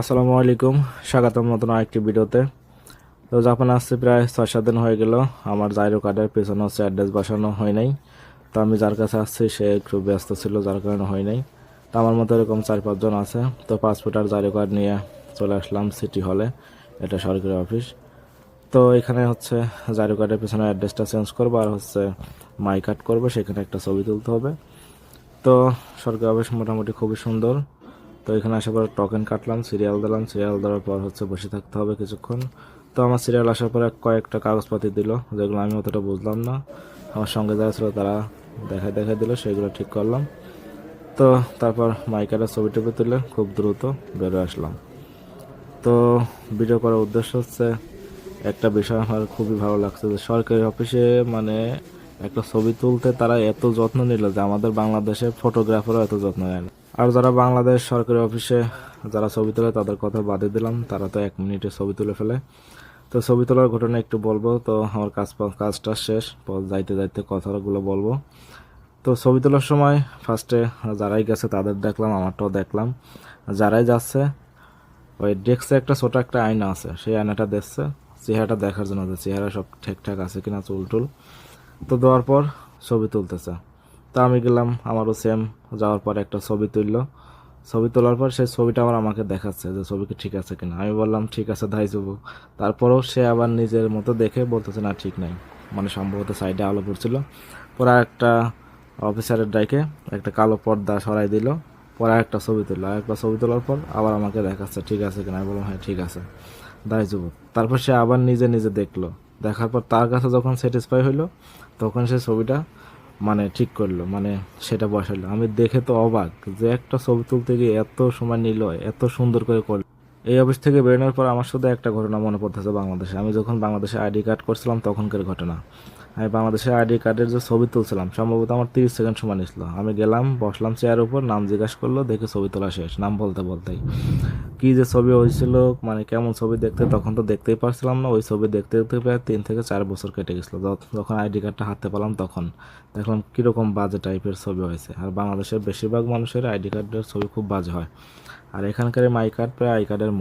আসসালামু আলাইকুম। স্বাগতম নতুন আরেকটি ভিডিওতে। তো জাপান আসছে প্রায় ছয় সাত দিন হয়ে গেল। আমার জাইরো কার্ডের পেছনে হচ্ছে অ্যাড্রেস বসানো হয় নাই। তো আমি যার কাছে আসছি, সে একটু ব্যস্ত ছিল, যার কারণে হয় নাই। তো আমার মতো এরকম চার পাঁচজন আছে। তো পাসপোর্ট আর জাইরো কার্ড নিয়ে চলে আসলাম সিটি হলে এটা সরকারি অফিস তো এখানে হচ্ছে জাইরো কার্ডের পেছনে অ্যাড্রেসটা চেঞ্জ করব আর হচ্ছে মাই কার্ড করব। সেখানে একটা ছবি তুলতে হবে। তো সরকারি অফিস মোটামুটি খুবই সুন্দর। তো এখানে আসার পর টোকেন কাটলাম, সিরিয়াল দিলাম। সিরিয়াল দেওয়ার পর হচ্ছে বসে থাকতে হবে কিছুক্ষণ। তো আমার সিরিয়াল আসার পরে কয়েকটা কাগজপাতি দিল, যেগুলো আমি অতটা বুঝলাম না। আমার সঙ্গে যারা ছিল তারা দেখা দেখা দিল, সেগুলো ঠিক করলাম। তো তারপর মাইকারের ছবি টবি তুলে খুব দ্রুত বেরো আসলাম। তো ভিডিও করার উদ্দেশ্য হচ্ছে একটা বিষয় আমার খুবই ভালো লাগছে যে সরকারি অফিসে মানে একটা ছবি তুলতে তারা এত যত্ন নিল যে আমাদের বাংলাদেশে ফটোগ্রাফারও এত যত্ন নেয় না। আর যারা বাংলাদেশ সরকারি অফিসে যারা ছবি তোলে, তাদের কথা বাদে দিলাম। তারা তো এক মিনিটে ছবি তুলে ফেলে। তো ছবি তোলার ঘটনা একটু বলব। তো আমার কাজ কাজটা শেষ। যাইতে যাইতে কথাগুলো বলব। তো ছবি তোলার সময় ফার্স্টে যারাই গেছে, তাদের দেখলাম, আমারটাও দেখলাম। যারাই যাচ্ছে, ওই ডেস্কে একটা ছোট একটা আয়না আছে। সেই আয়নাটা দেখছে। চেহারাটা দেখার জন্য চেহারা সব ঠিকঠাক আছে কিনা চুল টুল তো দেওয়ার পর ছবি তুলতেছে। তা আমি গেলাম, আমারও সেম যাওয়ার পর একটা ছবি তুললো। ছবি তোলার পর সেই ছবিটা আবার আমাকে দেখাচ্ছে যে ছবি কি ঠিক আছে কিনা। আমি বললাম, ঠিক আছে ধাই যাব তারপরেও সে আবার নিজের মতো দেখে বলতেছে, না, ঠিক নাই। মানে সম্ভবত সাইডে আলো পড়ছিল। পরে একটা অফিসারের ডাইকে একটা কালো পর্দা সরাই দিল। পরে একটা ছবি তুললো। একটা ছবি তোলার পর আবার আমাকে দেখাচ্ছে, ঠিক আছে কিনা? আমি বললাম হ্যাঁ ঠিক আছে। দায় যুবক। তারপর সে আবার নিজে নিজে দেখল। দেখার পর তার কাছে যখন স্যাটিসফাই হইল, তখন সে ছবিটা মানে ঠিক করল মানে সেটা বসালো। আমি দেখে তো অবাক যে একটা ছবি তুলতে গিয়ে এত সময় নিল, এত সুন্দর করে করল। এই অফিস থেকে বেরোনোর পর আমার শুধু একটা ঘটনা মনে পড়তেছে বাংলাদেশে। আমি যখন বাংলাদেশে আইডি কার্ড করছিলাম তখনকার ঘটনা। আমি বাংলাদেশের আইডি কার্ডের যে ছবি তুলছিলাম, সম্ভবত আমার তিরিশ সেকেন্ড সময় নিছিল আমি গেলাম, বসলাম চেয়ার উপর, নাম জিজ্ঞাসা করল, দেখে ছবি তোলা শেষ, নাম বলতে বলতেই। কি যে ছবি হয়েছিল মানে কেমন ছবি দেখতে, তখন তো দেখতেই পারছিলাম না। ওই ছবি দেখতে দেখতে প্রায় তিন থেকে চার বছর কেটে গেছিল। যখন আইডি কার্ডটা হাতে পেলাম তখন, দেখলাম কীরকম বাজে টাইপের ছবি হয়েছে। আর বাংলাদেশের বেশিরভাগ মানুষের আইডি কার্ডের ছবি খুব বাজে হয়। আর এখানকার মাই কার্ড প্রায় আই কার্ডের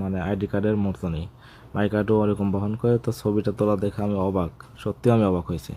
মানে আইডি কার্ডের মতনই। নেই মাই কার্ডও ওরকম বহন করে, তো ছবিটা তোলা দেখে আমি অবাক। সত্যি আমি অবাক হয়েছি।